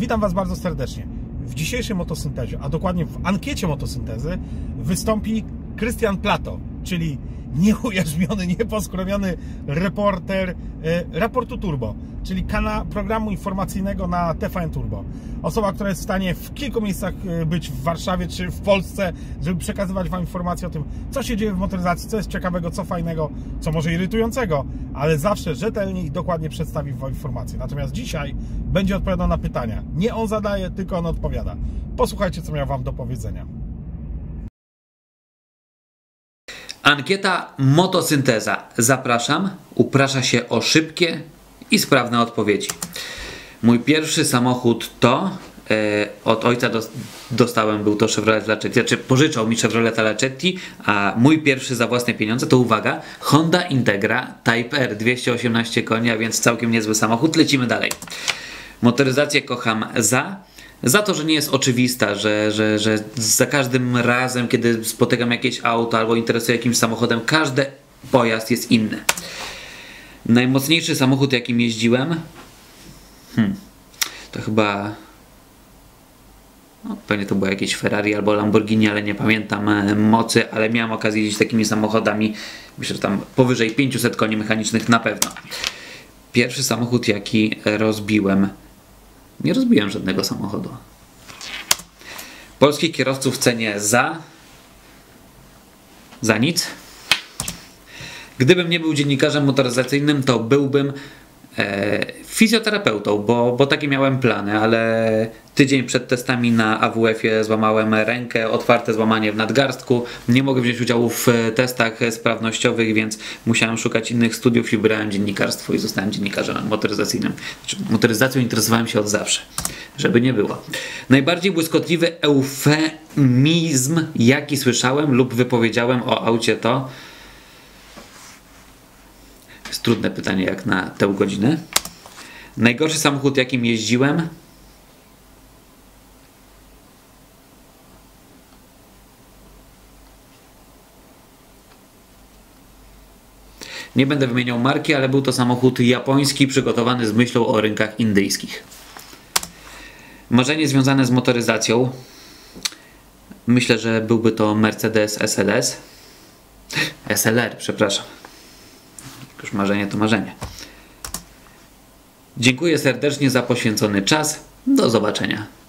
Witam Was bardzo serdecznie. W dzisiejszej motosyntezie, a dokładnie w ankiecie motosyntezy, wystąpi Krystian Plato, czyli nieujarzmiony, nieposkromiony reporter e, raportu Turbo, czyli kana programu informacyjnego na TVN Turbo. Osoba, która jest w stanie w kilku miejscach e, być w Warszawie czy w Polsce, żeby przekazywać Wam informacje o tym, co się dzieje w motoryzacji, co jest ciekawego, co fajnego, co może irytującego, ale zawsze rzetelnie i dokładnie przedstawi Wam informacje. Natomiast dzisiaj będzie odpowiadał na pytania. Nie on zadaje, tylko on odpowiada. Posłuchajcie, co miał Wam do powiedzenia. Ankieta Motosynteza. Zapraszam. Uprasza się o szybkie i sprawne odpowiedzi. Mój pierwszy samochód to e, od ojca dos- dostałem, był to Chevrolet Lacetti, znaczy pożyczał mi Chevrolet Lacetti, a mój pierwszy za własne pieniądze to uwaga, Honda Integra Type R 218 koni, a więc całkiem niezły samochód. Lecimy dalej. Motoryzację kocham za. Za to, że nie jest oczywista, że, że, że za każdym razem, kiedy spotykam jakieś auto albo interesuję jakimś samochodem, każdy pojazd jest inny. Najmocniejszy samochód, jakim jeździłem, hmm, to chyba. No, pewnie to było jakieś Ferrari albo Lamborghini, ale nie pamiętam e, mocy, ale miałem okazję jeździć takimi samochodami, myślę, że tam powyżej 500 koni mechanicznych na pewno. Pierwszy samochód, jaki rozbiłem, nie rozbiłem żadnego samochodu. Polskich kierowców cenię za. za nic. Gdybym nie był dziennikarzem motoryzacyjnym, to byłbym fizjoterapeutą, bo, bo takie miałem plany, ale tydzień przed testami na AWF-ie złamałem rękę, otwarte złamanie w nadgarstku. Nie mogę wziąć udziału w e, testach sprawnościowych, więc musiałem szukać innych studiów i wybrałem dziennikarstwo i zostałem dziennikarzem motoryzacyjnym. Znaczy, motoryzacją interesowałem się od zawsze, żeby nie było. Najbardziej błyskotliwy eufemizm, jaki słyszałem lub wypowiedziałem o aucie to jest trudne pytanie jak na tę godzinę. Najgorszy samochód, jakim jeździłem? Nie będę wymieniał marki, ale był to samochód japoński przygotowany z myślą o rynkach indyjskich. Marzenie związane z motoryzacją. Myślę, że byłby to Mercedes SLS. SLR, przepraszam. Już marzenie to marzenie. Dziękuję serdecznie za poświęcony czas. Do zobaczenia.